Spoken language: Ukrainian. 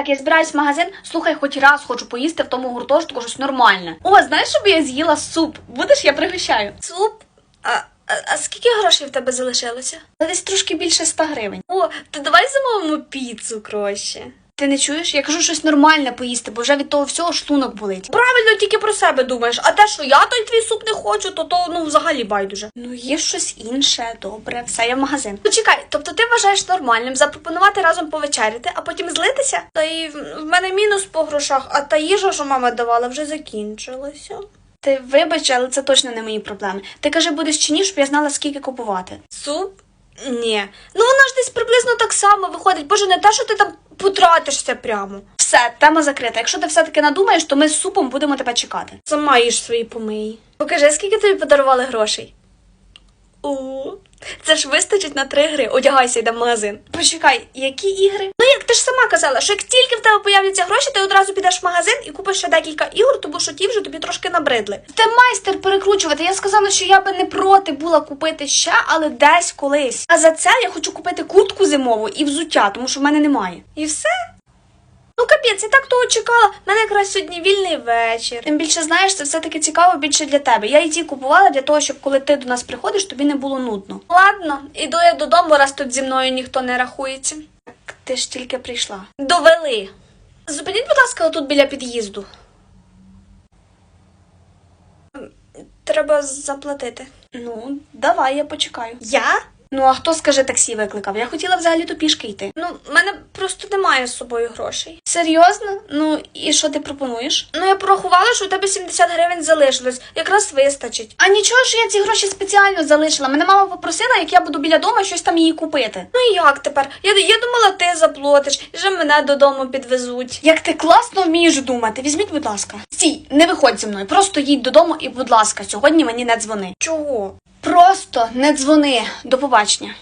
Так, я збираюсь в магазин, слухай, хоч раз хочу поїсти в тому гуртожитку щось нормальне. О, знаєш, щоб я з'їла суп. Будеш, я пригощаю. Суп? А, а, а скільки грошей в тебе залишилося? Десь трошки більше 100 гривень. О, то давай замовимо піцу краще. Ти не чуєш? Я кажу щось нормальне поїсти, бо вже від того всього шлунок болить. Правильно тільки про себе думаєш, а те, що я той твій суп не хочу, то то ну взагалі байдуже. Ну, є щось інше, добре, все, я в магазин. Почекай, тобто ти вважаєш нормальним запропонувати разом повечеряти, а потім злитися? Та й в мене мінус по грошах, а та їжа, що мама давала, вже закінчилася. Ти вибач, але це точно не мої проблеми. Ти кажи, будеш чи ні, щоб я знала, скільки купувати. Суп? Ні. Ну вона ж десь приблизно так само виходить. Боже, не те, що ти там потратишся прямо. Все, тема закрита. Якщо ти все-таки надумаєш, то ми з супом будемо тебе чекати. Сама їж свої помиї. Покажи, скільки тобі подарували грошей. О, це ж вистачить на три гри. Одягайся, йде в магазин. Почекай, які ігри? Ну як ти ж сама казала, що як тільки в тебе появляться гроші, ти одразу підеш в магазин і купиш ще декілька ігор, тому що ті вже тобі трошки набридли. Ти майстер перекручувати. Я сказала, що я би не проти була купити ще, але десь колись. А за це я хочу купити куртку зимову і взуття, тому що в мене немає. І все? Ну капець, я так того чекала. У мене якраз сьогодні вільний вечір. Тим більше знаєш, це все таки цікаво більше для тебе. Я і ті купувала для того, щоб коли ти до нас приходиш, тобі не було нудно. Ладно, іду я додому, раз тут зі мною ніхто не рахується. Так ти ж тільки прийшла. Довели. Зупиніть, будь ласка, отут біля під'їзду. Треба заплатити. Ну, давай, я почекаю. Я? Ну а хто скаже таксі викликав? Я хотіла взагалі то пішки йти. Ну, в мене просто немає з собою грошей. Серйозно? Ну і що ти пропонуєш? Ну, я порахувала, що у тебе 70 гривень залишилось. Якраз вистачить. А нічого, що я ці гроші спеціально залишила. Мене мама попросила, як я буду біля дому, щось там її купити. Ну і як тепер? Я, я думала, ти заплатиш, і вже мене додому підвезуть. Як ти класно вмієш думати, візьміть, будь ласка. Стій, не виходь зі мною, просто їдь додому і, будь ласка, сьогодні мені не дзвони. Чого? Просто не дзвони. До побачення.